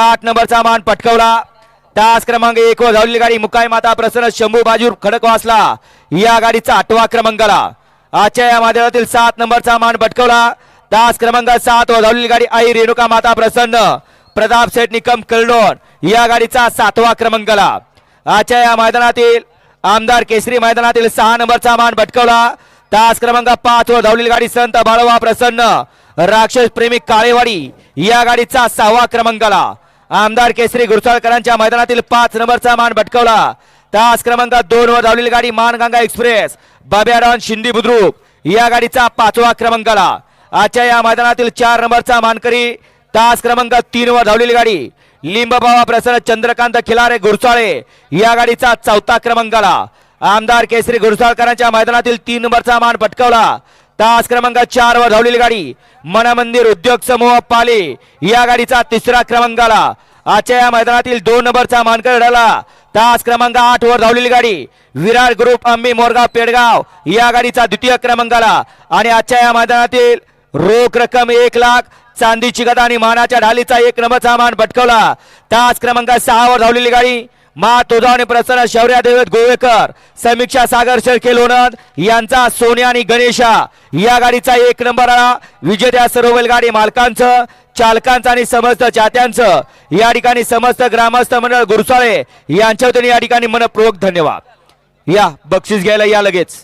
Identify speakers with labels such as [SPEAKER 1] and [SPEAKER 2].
[SPEAKER 1] आठ नंबरचा मान पटकवला. तास क्रमांक एक वर धावलेली गाडी मुकाई माता प्रसन्न शंभू बाजूर खडकवासला या गाडीचा आठवा क्रमांकाला आजच्या या माध्यमातील सात नंबरचा मान पटकवला. तास क्रमांक सात व धावलेली गाडी आई रेणुका माता प्रसन्न प्रताप सेठ निकम कलडोन या गाडीचा सातवा क्रमांकाला आजच्या या मैदानातील आमदार केसरी मैदानातील सहा नंबरचा मान भटकवला तास क्रमांक पाच व धावलेली गाडी संत बाळवा प्रसन्न राक्षस प्रेमी काळेवाडी या गाडीचा सहावा क्रमांकाला आमदार केसरी गुरसाळकरांच्या मैदानातील पाच नंबरचा मान भटकवला. तास क्रमांक दोन वर धावलेली गाडी मानगंगा एक्सप्रेस बाब्याडॉन शिंदी बुद्रुक. या गाडीचा पाचवा क्रमांक आला आजच्या या मैदानातील चार नंबरचा मानकरी तास क्रमांक तीन वर धावलेली गाडी. लिंबबावा प्रसन्न चंद्रकांत खिलारे गुरसाळे या गाडीचा चौथा क्रमांक आला आमदार केसरी गुरसाळकरांच्या मैदानातील तीन नंबरचा मान पटकावला तास क्रमांक चार वर धावलेली गाडी. मनमंदिर उद्योग समूह पाले. या गाडीचा तिसरा क्रमांक आला आजच्या या मैदानातील दोन नंबरचा मानकर ढाला तास क्रमांक आठ वर धावलेली गाडी. विरार ग्रुप अंबी मोरगाव पेडगाव या गाडीचा द्वितीय क्रमांक आला आणि आजच्या या मैदानातील रोख रक्कम एक लाख चांदीची गदा आणि मानाच्या ढालीचा एक नंबरचा मान भटकवला. तास क्रमांक सहा वर धावलेली गाडी. मा तुझावणी प्रसन्न शौर्या देवत गोवेकर. समीक्षा सागर शेळके लोणंद यांचा सोन्या आणि गणेशा. या गाडीचा एक नंबर आला विजेत्या सर्व बैलगाडी मालकांचं चालकांचं आणि समस्त चाहत्यांचं. या ठिकाणी समस्त ग्रामस्थ मंडळ गुरसाळे यांच्या वतीने या ठिकाणी मनपूर्वक धन्यवाद. या बक्षीस घ्यायला या लगेच.